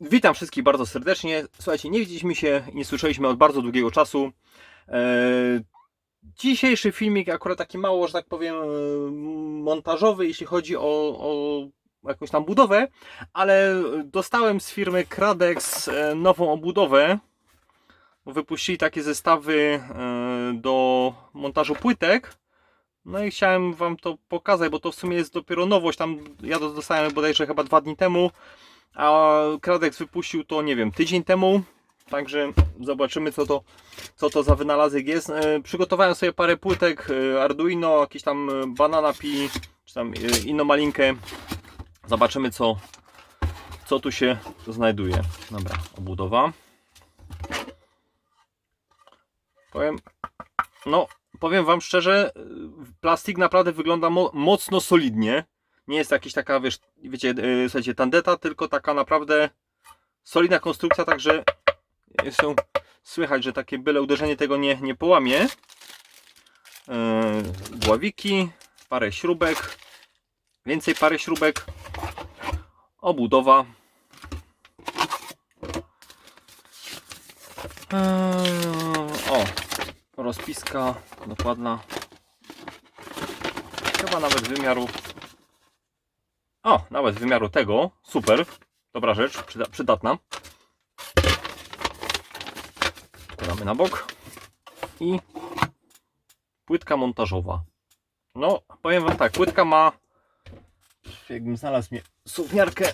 Witam wszystkich bardzo serdecznie. Słuchajcie, nie widzieliśmy się i nie słyszeliśmy od bardzo długiego czasu. Eee, dzisiejszy filmik akurat taki mało, że tak powiem, e, montażowy, jeśli chodzi o, o jakąś tam budowę, ale dostałem z firmy Kradex e, nową obudowę. Wypuścili takie zestawy e, do montażu płytek. No i chciałem Wam to pokazać, bo to w sumie jest dopiero nowość. Tam ja dostałem bodajże chyba dwa dni temu. A Kradex wypuścił to, nie wiem, tydzień temu. Także zobaczymy, co to, co to za wynalazek jest. E, przygotowałem sobie parę płytek e, Arduino, jakiś tam e, Banana Pi, czy tam inną malinkę. Zobaczymy, co, co tu się znajduje. Dobra, obudowa. Powiem, no, powiem Wam szczerze, plastik naprawdę wygląda mo mocno solidnie nie jest jakaś taka, wiesz, wiecie, yy, słuchajcie, tandeta, tylko taka naprawdę solidna konstrukcja, także są, słychać, że takie byle uderzenie tego nie, nie połamie. Yy, parę śrubek, więcej parę śrubek, obudowa. Yy, o, rozpiska dokładna. Chyba nawet wymiarów o, nawet wymiaru tego. Super. Dobra rzecz, przyda przydatna. Składamy na bok. I płytka montażowa. No, powiem Wam tak, płytka ma, jakbym znalazł mnie suwniarkę,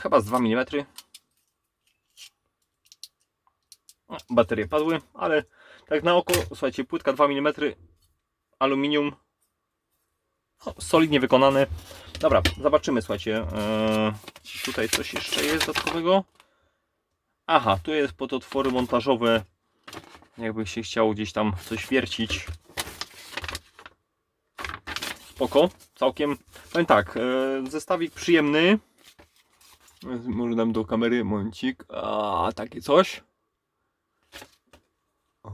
chyba z 2 mm. O, Baterie padły, ale tak na oko, słuchajcie, płytka 2 mm, aluminium, solidnie wykonane. Dobra, zobaczymy, słuchajcie. Czy tutaj coś jeszcze jest dodatkowego. Aha, tu jest pod otwory montażowe. Jakby się chciało gdzieś tam coś wiercić. Spoko, całkiem. Powiem tak, e, zestawik przyjemny. Może dam do kamery momencik. A, takie coś. O,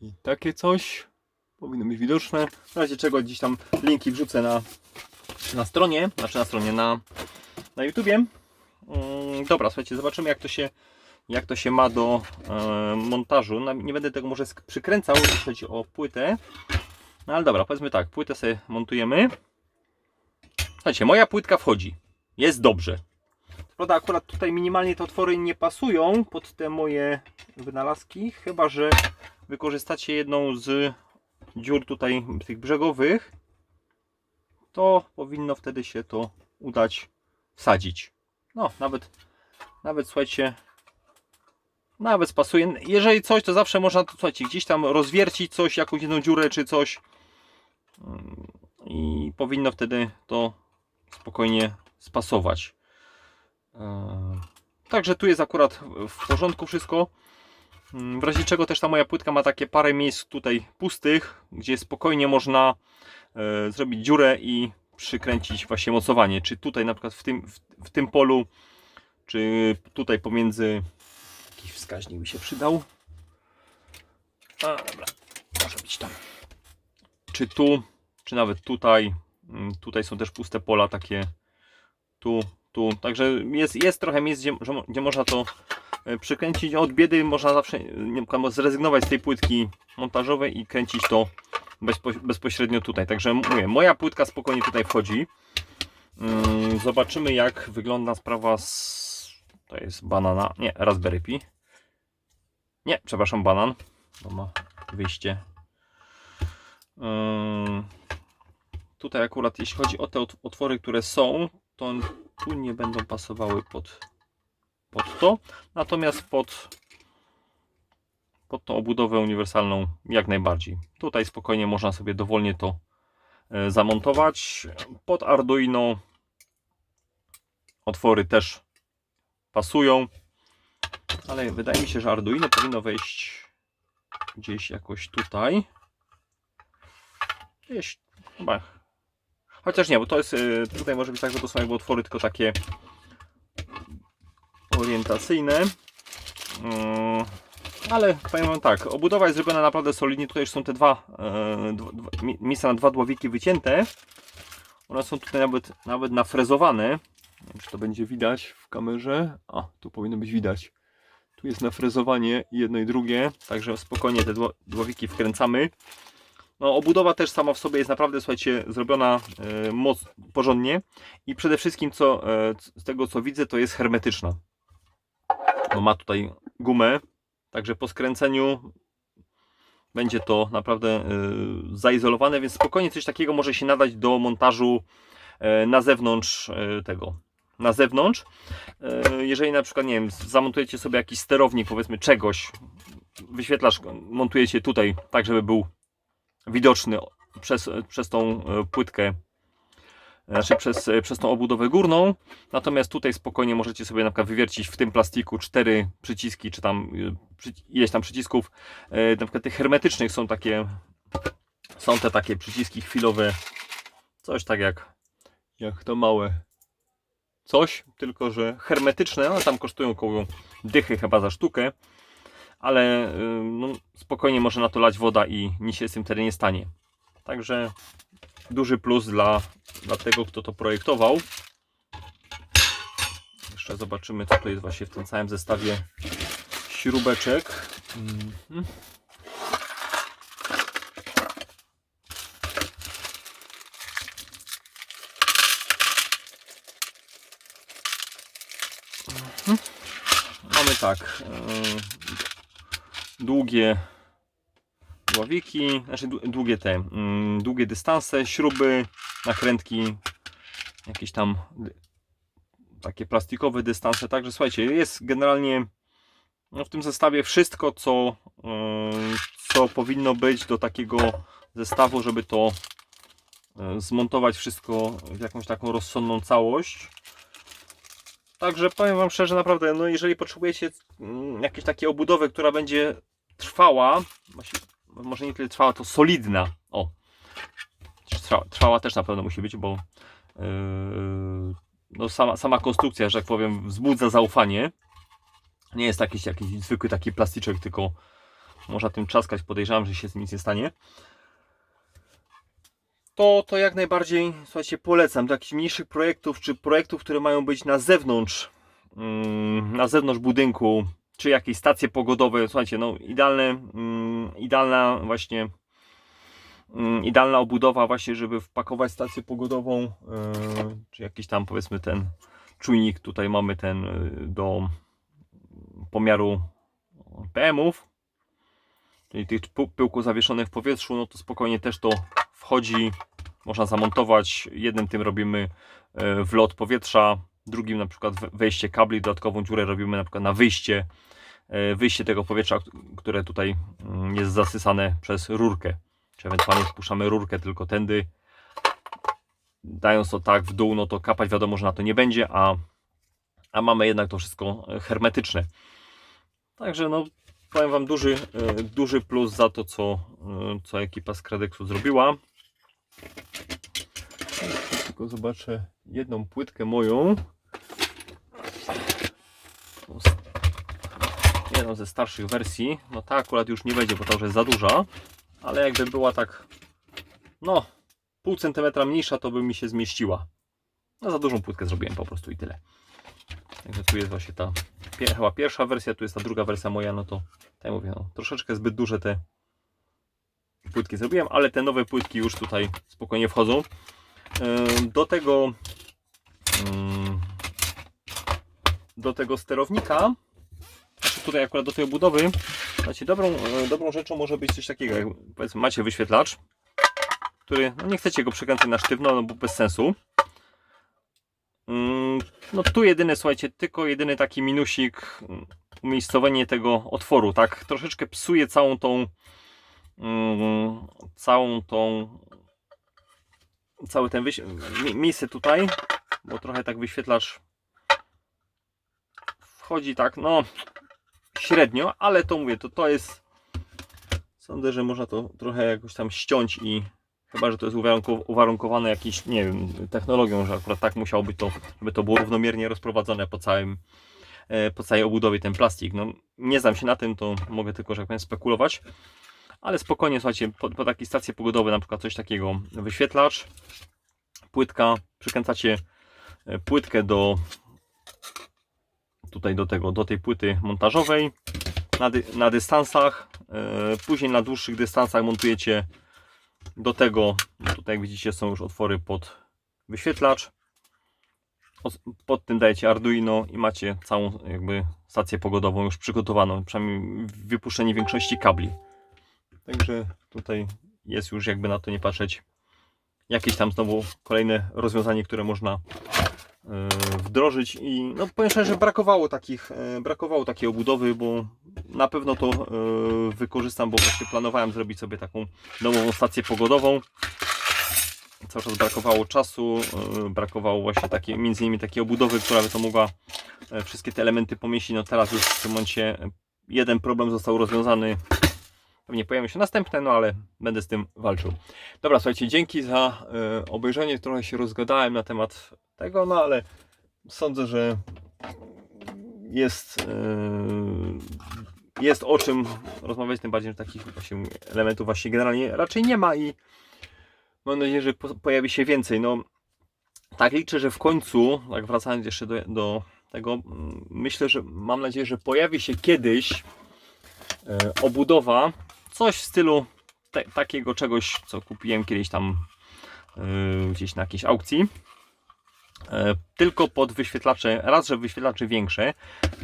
I takie coś. Powinno być widoczne. W razie czego gdzieś tam linki wrzucę na, na stronie, znaczy na stronie na, na YouTubie. Mm, dobra, słuchajcie, zobaczymy jak to się, jak to się ma do e, montażu. Nie będę tego może przykręcał, jeśli chodzi o płytę. No ale dobra, powiedzmy tak, płytę sobie montujemy. Słuchajcie, moja płytka wchodzi. Jest dobrze. Prawda, akurat tutaj minimalnie te otwory nie pasują pod te moje wynalazki, chyba że wykorzystacie jedną z dziur tutaj tych brzegowych, to powinno wtedy się to udać wsadzić. No, nawet, nawet słuchajcie, nawet spasuje. Jeżeli coś, to zawsze można, to, słuchajcie, gdzieś tam rozwiercić coś, jakąś jedną dziurę czy coś Mm, i powinno wtedy to spokojnie spasować. Eee, Także tu jest akurat w porządku wszystko. Mm, W razie czego też ta moja płytka ma takie parę miejsc tutaj pustych, gdzie spokojnie można e, zrobić dziurę i przykręcić właśnie mocowanie. Czy tutaj na przykład w tym, w, w tym polu, czy tutaj pomiędzy. Jakiś wskaźnik mi się przydał. A, dobra, może być tam. Czy tu, czy nawet tutaj. Mm, Tutaj są też puste pola takie. Tu, tu. Także jest, jest trochę miejsc, gdzie, gdzie można to e, przykręcić. Od biedy można zawsze nie, zrezygnować z tej płytki montażowej i kręcić to bezpo, bezpośrednio tutaj. Także mówię, moja płytka spokojnie tutaj wchodzi. Mm, Zobaczymy jak wygląda sprawa z... To jest banana, nie, Raspberry Pi. Nie, przepraszam, banan. Bo ma wyjście. Ym, Tutaj akurat jeśli chodzi o te ot- otwory, które są, to tu nie będą pasowały pod, pod to. Natomiast pod, pod tą obudowę uniwersalną jak najbardziej. Tutaj spokojnie można sobie dowolnie to e, zamontować. Pod Arduino otwory też pasują, ale wydaje mi się, że Arduino powinno wejść gdzieś jakoś tutaj. Gdzieś chyba. Chociaż nie, bo to jest e, tutaj może być tak, że to są jakby otwory tylko takie orientacyjne. Mm, ale powiem wam tak, obudowa jest zrobiona naprawdę solidnie. Tutaj już są te dwa, e, dwa, dwa mi- miejsca na dwa dławiki wycięte. One są tutaj nawet, nawet nafrezowane. Nie wiem, czy to będzie widać w kamerze. A, tu powinno być widać. Tu jest nafrezowanie jedno i drugie, także spokojnie te dłowiki wkręcamy. No, obudowa też sama w sobie jest naprawdę, słuchajcie, zrobiona e, moc, porządnie i przede wszystkim co, e, z tego co widzę, to jest hermetyczna. No, ma tutaj gumę, także po skręceniu będzie to naprawdę e, zaizolowane, więc spokojnie coś takiego może się nadać do montażu e, na zewnątrz e, tego. Na zewnątrz, E, jeżeli na przykład, nie wiem, zamontujecie sobie jakiś sterownik, powiedzmy czegoś, wyświetlacz montujecie tutaj, tak żeby był widoczny przez, przez tą płytkę, znaczy przez, e, przez tą obudowę górną. Natomiast tutaj spokojnie możecie sobie na przykład wywiercić w tym plastiku cztery przyciski, czy tam e, ileś tam przycisków. E, Na przykład tych hermetycznych są takie, są te takie przyciski chwilowe, coś tak jak, jak to małe coś, tylko że hermetyczne, one tam kosztują około dychy chyba za sztukę, ale no, spokojnie może na to lać woda i nic się z tym wtedy nie stanie. Także duży plus dla, dla tego, kto to projektował. Jeszcze zobaczymy, co tu jest właśnie w tym całym zestawie śrubeczek. Mhm. Mamy tak. y, Długie ławiki, znaczy dłu- długie te, mm, długie dystanse, śruby, nakrętki, jakieś tam takie plastikowe dystanse. Także słuchajcie, jest generalnie no, w tym zestawie wszystko, co, y, co powinno być do takiego zestawu, żeby to y, zmontować wszystko w jakąś taką rozsądną całość. Także powiem Wam szczerze, naprawdę, no jeżeli potrzebujecie mm, jakiejś takiej obudowy, która będzie trwała, może nie tyle trwała, to solidna. O, trwała, trwała też na pewno musi być, bo yy, no sama, sama konstrukcja, że tak powiem, wzbudza zaufanie. Nie jest jakiś, jakiś zwykły taki plastyczek, tylko można tym trzaskać. Podejrzewam, że się z nic nie stanie to, to jak najbardziej, słuchajcie, polecam do jakichś mniejszych projektów, czy projektów, które mają być na zewnątrz, mm, na zewnątrz budynku, czy jakieś stacje pogodowe, słuchajcie, no idealne, mm, idealna właśnie, mm, idealna obudowa właśnie, żeby wpakować stację pogodową, yy, czy jakiś tam powiedzmy ten czujnik, tutaj mamy ten yy, do pomiaru PM-ów, czyli tych py- pyłków zawieszonych w powietrzu, no to spokojnie też to wchodzi, można zamontować. Jednym tym robimy e, wlot powietrza, drugim na przykład we- wejście kabli, dodatkową dziurę robimy na przykład na wyjście, e, wyjście tego powietrza, które tutaj mm, jest zasysane przez rurkę. Czy ewentualnie wpuszczamy rurkę tylko tędy. Dając to tak w dół, no to kapać wiadomo, że na to nie będzie, a, a mamy jednak to wszystko e, hermetyczne. Także no, powiem Wam duży, e, duży plus za to, co, co ekipa z Kradeksu zrobiła. Tylko zobaczę jedną płytkę moją. Jedną ze starszych wersji. No ta akurat już nie będzie, bo ta już jest za duża. Ale jakby była tak, no, pół centymetra mniejsza, to by mi się zmieściła. No za dużą płytkę zrobiłem po prostu i tyle. Także tu jest właśnie ta chyba pierwsza wersja, tu jest ta druga wersja moja, no to tak mówię, no, troszeczkę zbyt duże te płytki zrobiłem, ale te nowe płytki już tutaj spokojnie wchodzą. Do tego ym, do tego sterownika, znaczy tutaj akurat do tej obudowy, znaczy dobrą, e, dobrą rzeczą może być coś takiego, jak powiedzmy macie wyświetlacz, który, no nie chcecie go przekręcać na sztywno, no bo bez sensu. Ym, No tu jedyny, słuchajcie, tylko jedyny taki minusik, ym, umiejscowienie tego otworu, tak? Troszeczkę psuje całą tą mm, całą tą cały ten wyś... mi- miejsce tutaj, bo trochę tak wyświetlacz wchodzi tak, no średnio, ale to mówię, to to jest sądzę, że można to trochę jakoś tam ściąć i chyba, że to jest uwarunkow- uwarunkowane jakąś, nie wiem, technologią, że akurat tak musiało być to, żeby to było równomiernie rozprowadzone po całym e, po całej obudowie ten plastik. No, nie znam się na tym, to mogę tylko, że tak powiem, spekulować. Ale spokojnie, słuchajcie, po, po takiej stacji pogodowej, na przykład coś takiego, wyświetlacz, płytka, przykręcacie e, płytkę do tutaj do tego, do tej płyty montażowej na, dy, na dystansach. e, Później na dłuższych dystansach montujecie do tego, tutaj jak widzicie są już otwory pod wyświetlacz. Pod tym dajecie Arduino i macie całą jakby stację pogodową już przygotowaną, przynajmniej wypuszczenie większości kabli. Także tutaj jest już jakby na to nie patrzeć jakieś tam znowu kolejne rozwiązanie, które można e, wdrożyć i no powiem szczerze, że brakowało takich, e, brakowało takiej obudowy, bo na pewno to e, wykorzystam, bo właśnie planowałem zrobić sobie taką nową stację pogodową. Cały czas brakowało czasu, brakowało właśnie takiej, między innymi takiej obudowy, która by to mogła wszystkie te elementy pomieścić. No teraz już w tym momencie jeden problem został rozwiązany. Pewnie pojawią się następne, no ale będę z tym walczył. Dobra, słuchajcie, dzięki za e, obejrzenie. Trochę się rozgadałem na temat tego, no ale sądzę, że jest, e, jest o czym rozmawiać, tym bardziej, że takich właśnie elementów właśnie generalnie raczej nie ma i mam nadzieję, że po, pojawi się więcej. No, tak liczę, że w końcu, tak wracając jeszcze do, do tego, myślę, że mam nadzieję, że pojawi się kiedyś e, obudowa, coś w stylu te, takiego czegoś, co kupiłem kiedyś tam e, gdzieś na jakiejś aukcji. E, tylko pod wyświetlacze, raz, że wyświetlacze większe,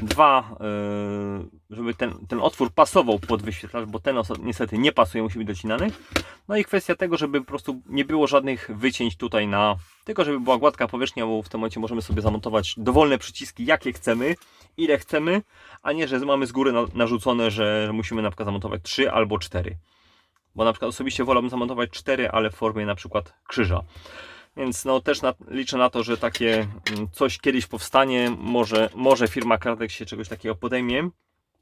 dwa, e, żeby ten, ten otwór pasował pod wyświetlacz, bo ten niestety nie pasuje, musi być docinany. No i kwestia tego, żeby po prostu nie było żadnych wycięć tutaj na, tylko żeby była gładka powierzchnia, bo w tym momencie możemy sobie zamontować dowolne przyciski, jakie chcemy, ile chcemy, a nie, że mamy z góry na, narzucone, że musimy na przykład zamontować 3 albo 4. Bo na przykład osobiście wolałbym zamontować 4, ale w formie na przykład krzyża. Więc no też na, liczę na to, że takie mm, coś kiedyś powstanie, może, może firma Kartek się czegoś takiego podejmie.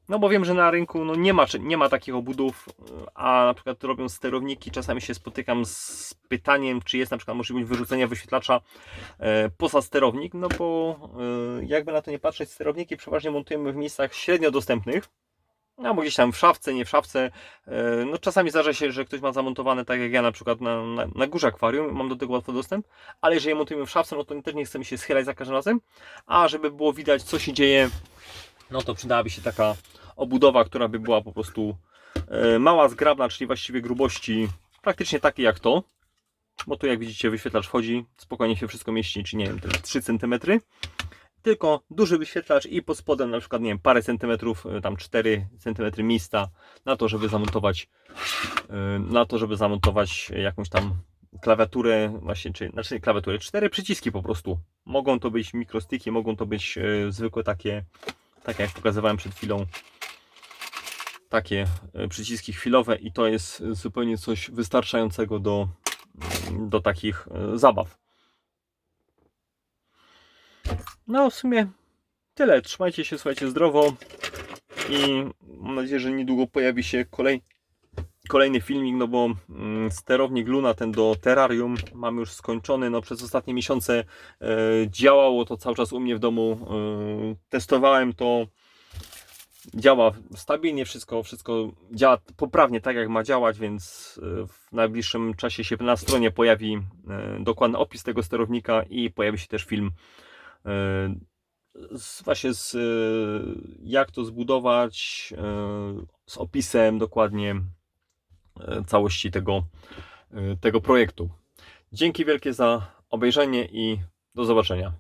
No bo wiem, że na rynku no nie, ma, nie ma takich obudów, a na przykład robią sterowniki, czasami się spotykam z pytaniem, czy jest na przykład możliwość wyrzucenia wyświetlacza e, poza sterownik, no bo e, jakby na to nie patrzeć, sterowniki przeważnie montujemy w miejscach średnio dostępnych, no bo gdzieś tam w szafce, nie w szafce. E, No czasami zdarza się, że ktoś ma zamontowane tak jak ja na przykład na, na, na górze akwarium, mam do tego łatwy dostęp, ale jeżeli montujemy w szafce, no to też nie chcemy się schylać za każdym razem, a żeby było widać co się dzieje, no to przydałaby się taka obudowa, która by była po prostu e, mała, zgrabna, czyli właściwie grubości praktycznie takiej jak to, bo tu jak widzicie wyświetlacz wchodzi, spokojnie się wszystko mieści, czy nie wiem, te 3 cm tylko duży wyświetlacz i pod spodem na przykład, nie wiem, parę centymetrów, y, tam 4 centymetry miejsca na to, żeby zamontować y, na to, żeby zamontować jakąś tam klawiaturę, właśnie, czy, znaczy klawiaturę, cztery przyciski po prostu. Mogą to być mikrostiki, mogą to być y, zwykłe takie, takie jak pokazywałem przed chwilą, takie przyciski chwilowe i to jest zupełnie coś wystarczającego do, do takich zabaw. No, w sumie tyle. Trzymajcie się, słuchajcie, zdrowo. I mam nadzieję, że niedługo pojawi się kolej, kolejny filmik, no bo mm, sterownik Luna, ten do terrarium, mamy już skończony. No, przez ostatnie miesiące e, działało to cały czas u mnie w domu. E, testowałem to. Działa stabilnie, wszystko, wszystko działa poprawnie tak, jak ma działać, więc e, w najbliższym czasie się na stronie pojawi e, dokładny opis tego sterownika i pojawi się też film z, właśnie z e, jak to zbudować, e, z opisem dokładnie e, całości tego, e, tego projektu. Dzięki wielkie za obejrzenie i do zobaczenia.